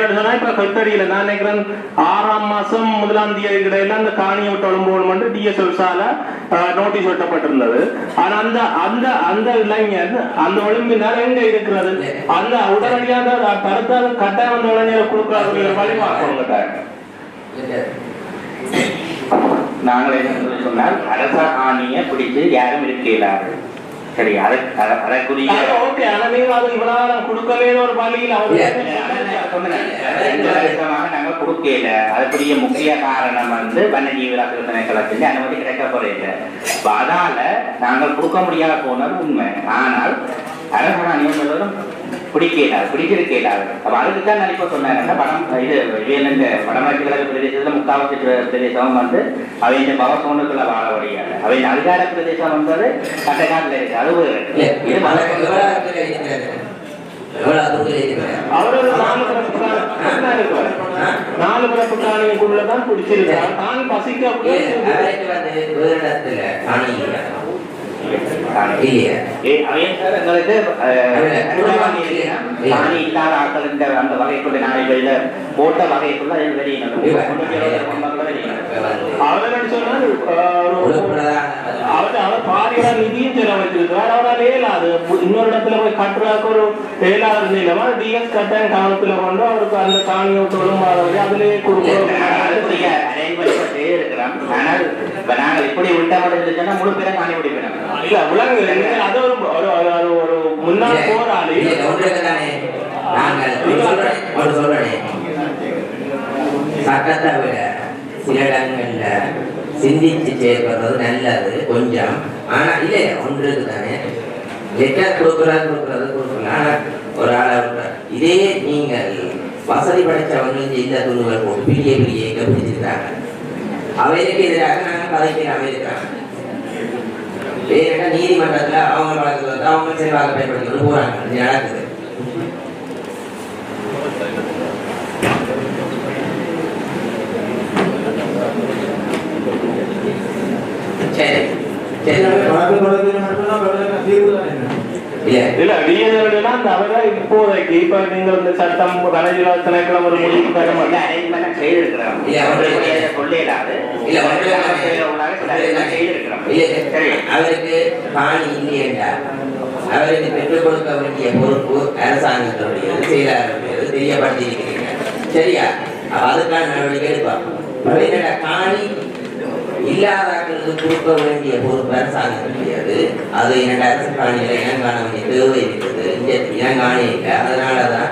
சொன்னா இப்ப கல்தடியில நான் நினைக்கிறேன் ஆறாம் மாசம் முதலாம் தேதி கிடையில அந்த காணியை விட்டு ஒழும்போணும் டிஎஸ்எல் சால நோட்டீஸ் ஒட்டப்பட்டிருந்தது ஆனா அந்த அந்த அந்த இளைஞர் அந்த ஒழுங்கினால் எங்க இருக்கிறது? அந்த உடனடியாக தடுத்த கட்டாயம் அந்த இளைஞர் கொடுக்காத வழி பார்க்கணும் நாங்கள் சொன்னால் அரச ஆணியை பிடிச்சு யாரும் இருக்க இயலாது சரி அதை அதை- அதற்குரிய நீங்க கொடுக்கல. அதுக்குரிய முக்கிய காரணம் வந்து வன்யஜீவி விளாசல் திணைக்களத்தின் அனுமதி கிடைக்கப்படவில்லை. அப்ப அதால நாங்கள் கொடுக்க முடியாத போனது உண்மை. ஆனால் அரசாண நியமனம் பிடிக்கல பிடிச்சிருக்கல. அப்ப அதுக்கு தான் நான் இப்ப சொன்னாங்க படம் இது இந்த வடமேற்கு கிழக்கு பிரதேசத்துல முக்காவாசி பிர- பிரதேசம் வந்து அவை இந்த பவசோனுக்குள்ள வாழ வழியாது அவை இந்த அதிகார பிரதேசம் வந்தது கட்டக்காட்டில் இருக்கு. அது ஒரு இது நாலு பிறப்பு காணி இருப்பார் நாலு பிறப்பு காணிக்குள்ளதான் பிடிச்சிருக்கார் தான் பசிக்க எங்களுக்கு பாணி இல்லாத ஆட்கள் இந்த அந்த வகைக்குள்ள இதை போட்ட வகைக்குள்ள அவர் ஒரு அவர் அவர் பாரியா நிதியும் செலவழிச்சிருக்கிறார் அவரால் இயலாது இன்னொரு இடத்துல போய் கட்டுறதுக்கு ஒரு இயலாத நிலைமா டிஎஸ் கட்டாயம் கவனத்துல கொண்டு அவருக்கு அந்த காணியை விட்டு அதுலயே கொடுக்கணும் இப்ப நாங்கள் இப்படி விட்டோம்னு சொன்னா முழு பேரும் காணி இல்ல விலங்கு அது ஒரு ஒரு- முன்னாள் போராளி. சட்டத்தை விட சில இடங்கள்ல சிந்திச்சு செயல்படுறது நல்லது கொஞ்சம். ஆனா இல்ல ஒன்றுக்கு தானே. லெட்டர் கொடுக்குறது கொடுக்குறது கொடுக்கலாம் ஆனா ஒரு ஆளை விட்டு- இதே நீங்கள் வசதி படைச்சவங்களுக்கு இந்த துணுகள் போட்டு பெரிய பெரிய இயக்கம் அவைகளுக்கு எதிராக நாங்கள் கதைக்கிறாம இருக்கிறாங்க வேற நீதிமன்றத்துல அவங்க வழக்கு வந்து அவங்க செல்வாக்கு பயன்படுத்தி போறாங்க இது நடக்குது சரி சரி இல்ல இல்ல டிஎன்ஏ அந்த அவரை இப்போதைக்கு இப்ப நீங்க இந்த சட்டம் கலைஞர் திணைக்களம் ஒரு முடிவு இந்த மாட்டேன் அவரு- அவருக்கு சொல்ல இயலாது இல்ல, அவரு- செய்திருக்கிறோம் இல்ல, சரி. அவருக்கு பெற்றுக் கொடுக்க வேண்டிய பொறுப்பு அரசாங்கத்தினுடையது செயலாளருடையது தெரியப்படுத்தியிருக்கிறீங்க? சரியா? அதுக்கான நடவடிக்கை எடுப்பாங்க காணி இல்லாதாக்களுக்கு கொடுக்க வேண்டிய பொறுப்பு கிடையாது. அது என்னடா அரசு காணியில இனம் காண வேண்டிய தேவை இருக்குது இங்கே இனம் காணி இல்லை. அதனாலதான்